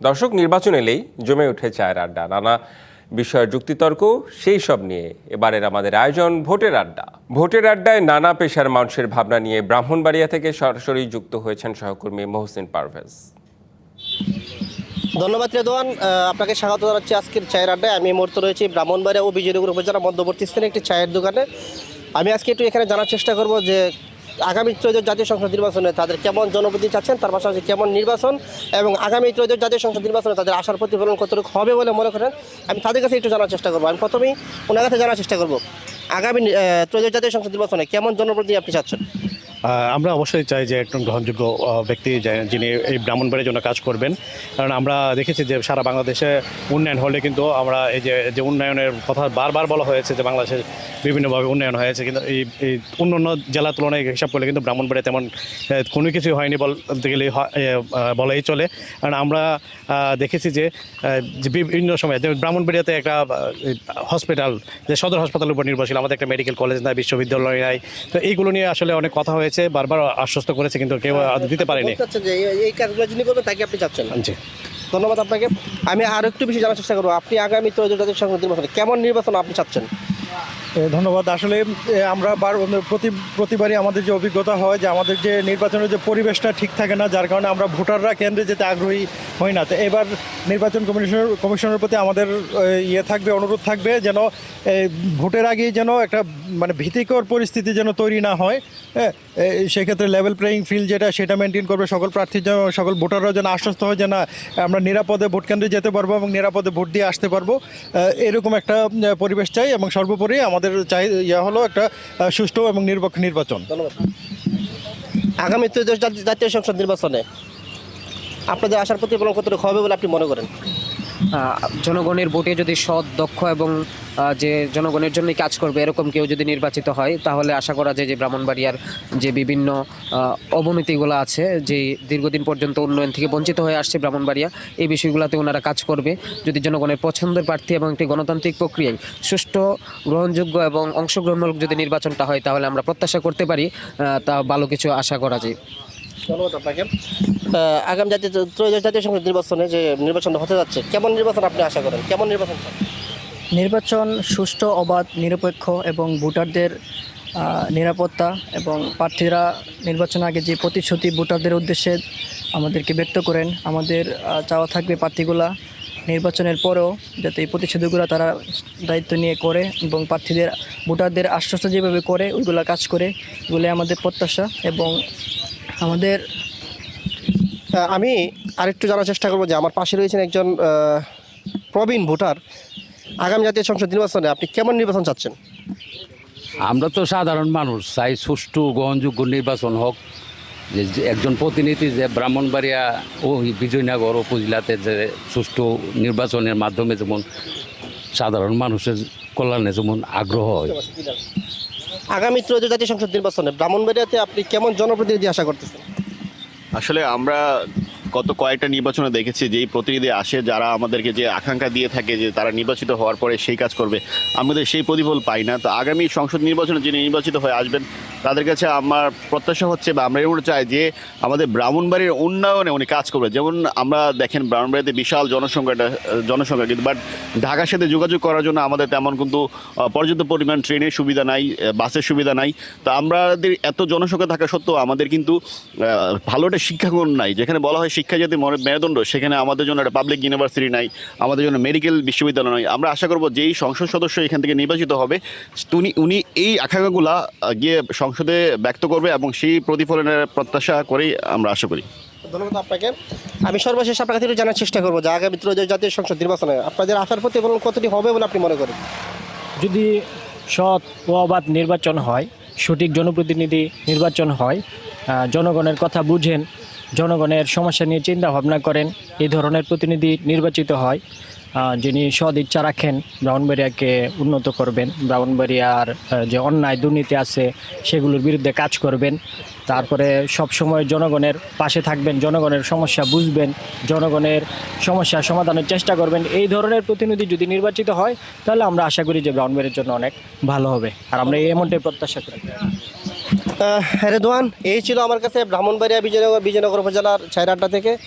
দর্শক নির্বাচন এলেই জমে উঠে চায়ের আড্ডা। নানা বিষয়ের যুক্তিতর্ক সেই সব নিয়ে এবারের আমাদের আয়োজন ভোটের আড্ডা। ভোটের আড্ডায় নানা পেশার মানুষের ভাবনা নিয়ে ব্রাহ্মণবাড়িয়া থেকে সরাসরি যুক্ত হয়েছেন সহকর্মী মহসিন পারভেজ। ধন্যবাদ রেদওয়ান আহ, আপনাকে স্বাগত জানাচ্ছি আজকের চায়ের আড্ডায়। আমি এই মুহূর্তে রয়েছি ব্রাহ্মণবাড়িয়া ও বিজয়নগর উপজেলা মধ্যবর্তী স্থানে একটি চায়ের দোকানে। আমি আজকে একটু এখানে জানার চেষ্টা করব যে আগামী ত্রয়োদশ জাতীয় সংসদ নির্বাচনে তাদের কেমন জনপ্রতিনিধি চাচ্ছেন, তার পাশাপাশি কেমন নির্বাচন এবং আগামী ত্রয়োদশ জাতীয় সংসদ নির্বাচনে তাদের আশার প্রতিফলন কতটুকু হবে বলে মনে করেন, আমি তাদের কাছে একটু জানার চেষ্টা করব। আমি প্রথমেই ওনার কাছে জানার চেষ্টা করব, আগামী ত্রয়োদশ জাতীয় সংসদ নির্বাচনে কেমন জনপ্রতিনিধি আপনি চাচ্ছেন? আমরা অবশ্যই চাই যে একজন গ্রহণযোগ্য ব্যক্তি যিনি এই ব্রাহ্মণবাড়ির জন্য কাজ করবেন। কারণ আমরা দেখেছি যে সারা বাংলাদেশে উন্নয়ন হলে কিন্তু আমরা এই যে যে উন্নয়নের কথা বারবার বলা হয়েছে যে বাংলাদেশের বিভিন্নভাবে উন্নয়ন হয়েছে, কিন্তু এই এই অন্য অন্য জেলার তুলনায় হিসাব করলে কিন্তু ব্রাহ্মণবাড়িয়া তেমন কোনো কিছুই হয়নি বলতে গেলে বলাই চলে। কারণ আমরা দেখেছি যে বিভিন্ন সময় যে ব্রাহ্মণবাড়িয়াতে একটা হসপিটাল যে সদর হাসপাতালের উপর নির্ভরশীল, আমাদের একটা মেডিকেল কলেজ নাই, বিশ্ববিদ্যালয় নাই, তো এইগুলো নিয়ে আসলে অনেক কথা হয়েছে। বারবার আশ্বস্ত করেছে কিন্তু কেউ দিতে পারেনি। বলতে যে এই- কাজগুলো যিনি করবেন তাকে আপনি চাচ্ছেন জি। ধন্যবাদ আপনাকে। আমি আরও একটু বেশি জানার চেষ্টা করব। আপনি আগামী ত্রয়োদশ জাতীয় সংসদ নির্বাচনে কেমন নির্বাচন আপনি চাচ্ছেন? ধন্যবাদ। আসলে আমরা বার, প্রতি, প্রতিবারই আমাদের যে অভিজ্ঞতা হয় যে আমাদের যে নির্বাচনের যে পরিবেশটা ঠিক থাকে না, যার কারণে আমরা ভোটাররা কেন্দ্রে যেতে আগ্রহী হই না। তো এবার নির্বাচন কমিশনের কমিশনের প্রতি আমাদের ইয়ে থাকবে, অনুরোধ থাকবে যেন ভোটের আগেই যেন একটা মানে ভীতিকর পরিস্থিতি যেন তৈরি না হয়। হ্যাঁ সেক্ষেত্রে লেভেল প্লেয়িং ফিল্ড যেটা, সেটা মেনটেন করবে সকল প্রার্থীর যেন, সকল ভোটাররা যেন আশ্বস্ত হয় যে না, আমরা নিরাপদে ভোট কেন্দ্রে যেতে পারব এবং নিরাপদে ভোট দিয়ে আসতে পারব। এরকম একটা পরিবেশ চাই এবং সর্বোপরি আমাদের চাই ইয়া হলো একটা সুষ্ঠু এবং নিরপেক্ষ নির্বাচন। আগামী জাতীয় সংসদ নির্বাচনে আপনাদের আশার প্রতিফলন কতটুকু হবে বলে আপনি মনে করেন? জনগণের ভোটে যদি সৎ, দক্ষ এবং যে জনগণের জন্যই কাজ করবে, এরকম কেউ যদি নির্বাচিত হয়, তাহলে আশা করা যায় যে ব্রাহ্মণবাড়িয়ার যে বিভিন্ন অবনতিগুলো আছে, যে দীর্ঘদিন পর্যন্ত উন্নয়ন থেকে বঞ্চিত হয়ে আসছে ব্রাহ্মণবাড়িয়া, এই বিষয়গুলোতে ওনারা কাজ করবে। যদি জনগণের পছন্দের প্রার্থী এবং একটি গণতান্ত্রিক প্রক্রিয়ায় সুষ্ঠু, গ্রহণযোগ্য এবং অংশগ্রহণমূলক যদি নির্বাচনটা হয়, তাহলে আমরা প্রত্যাশা করতে পারি তা ভালো কিছু আশা করা যায়। ধন্যবাদ আপনাকে। আগামী জাতীয় ত্রয়োদশ জাতীয় সংসদ নির্বাচনে যে নির্বাচন হতে যাচ্ছে কেমন নির্বাচন আপনি আশা করেন? কেমন নির্বাচন নির্বাচন সুষ্ঠু অবাধ নিরপেক্ষ এবং ভোটারদের নিরাপত্তা এবং প্রার্থীরা নির্বাচন আগে যে প্রতিশ্রুতি ভোটারদের উদ্দেশ্যে আমাদেরকে ব্যক্ত করেন আমাদের চাওয়া থাকবে প্রার্থীগুলা নির্বাচনের পরেও যাতে এই প্রতিশ্রুতিগুলো তারা দায়িত্ব নিয়ে করে এবং প্রার্থীদের ভোটারদের আশ্বস্ত যেভাবে করে ওইগুলো কাজ করে এগুলো আমাদের প্রত্যাশা এবং আমাদের আমি আরেকটু জানার চেষ্টা করব যে আমার পাশে রয়েছেন একজন প্রবীণ ভোটার। আগামী জাতীয় সংসদ নির্বাচনে আপনি কেমন নির্বাচন চাচ্ছেন? আমরা তো সাধারণ মানুষ চাই সুষ্ঠু গ্রহণযোগ্য নির্বাচন হোক। যে যে একজন প্রতিনিধি যে ব্রাহ্মণবাড়িয়া ও বিজয়নগর উপজেলাতে যে সুষ্ঠু নির্বাচনের মাধ্যমে যেমন সাধারণ মানুষের কল্যাণে যেমন আগ্রহ হয়। আগামী ত্রয়োদশ জাতীয় সংসদ নির্বাচনে ব্রাহ্মণবাড়িয়াতে আপনি কেমন জনপ্রতিনিধি আশা করতেছেন? আসলে আমরা গত কয়েকটা নির্বাচনে দেখেছি যেই প্রতিনিধি আসে, যারা আমাদেরকে যে আকাঙ্ক্ষা দিয়ে থাকে যে তারা নির্বাচিত হওয়ার পরে সেই কাজ করবে আমাদের সেই প্রতিফল পাই না। তো আগামী সংসদ নির্বাচনে যিনি নির্বাচিত হয়ে আসবেন তাদের কাছে আমার প্রত্যাশা হচ্ছে বা আমরা এমন চাই যে আমাদের ব্রাহ্মণবাড়ির উন্নয়নে উনি কাজ করবে। যেমন আমরা দেখেন ব্রাহ্মণবাড়িতে বিশাল জনসংখ্যাটা, জনসংখ্যা কিন্তু বাট ঢাকার সাথে যোগাযোগ করার জন্য আমাদের তেমন কিন্তু পর্যাপ্ত পরিমাণ ট্রেনের সুবিধা নাই বাসের সুবিধা নাই। তো আমাদের এত জনসংখ্যা থাকা সত্ত্বেও আমাদের কিন্তু ভালো একটা শিক্ষাগুণ নাই। যেখানে বলা হয় শিক্ষা মনে- মেরুদণ্ড, সেখানে আমাদের জন্য একটা পাবলিক ইউনিভার্সিটি নাই, আমাদের জন্য মেডিকেল বিশ্ববিদ্যালয় নয় আমরা আশা করব যেই সংসদ সদস্য এখান থেকে নির্বাচিত হবে, উনি উনি এই আকাঙ্ক্ষাগুলা গিয়ে সংসদে ব্যক্ত করবে এবং সেই প্রতিফলনের প্রত্যাশা করেই আমরা আশা করি। ধন্যবাদ আপনাকে। আমি সর্বশেষ আপনার কাছে জানার চেষ্টা করব যে আগামী ত্রয়োদশ জাতীয় সংসদ নির্বাচনে আপনাদের আশার প্রতিফলন কতটি হবে বলে আপনি মনে করেন? যদি সৎ ও অবাধ নির্বাচন হয় সঠিক জনপ্রতিনিধি নির্বাচন হয় জনগণের কথা বুঝেন জনগণের সমস্যা নিয়ে চিন্তা ভাবনা করেন এই ধরনের প্রতিনিধি নির্বাচিত হয় যিনি সদ ইচ্ছা রাখেন ব্রাহ্মণবাড়িয়াকে উন্নত করবেন ব্রাহ্মণবাড়িয়ার যে অন্যায় দুর্নীতি আছে, সেগুলোর বিরুদ্ধে কাজ করবেন। তারপরে সব সময় জনগণের পাশে থাকবেন, জনগণের সমস্যা বুঝবেন, জনগণের সমস্যা সমাধানের চেষ্টা করবেন। এই ধরনের প্রতিনিধি যদি নির্বাচিত হয়, তাহলে আমরা আশা করি যে ব্রাউনবাড়ির জন্য অনেক ভালো হবে। আর আমরা এই এমনটাই প্রত্যাশা করি। রেদওয়ান, এই ছিল আমার কাছে ব্রাহ্মণবাড়িয়া বিজয়নগর বিজয়নগর উপজেলার ছাইরাড্ডা থেকে।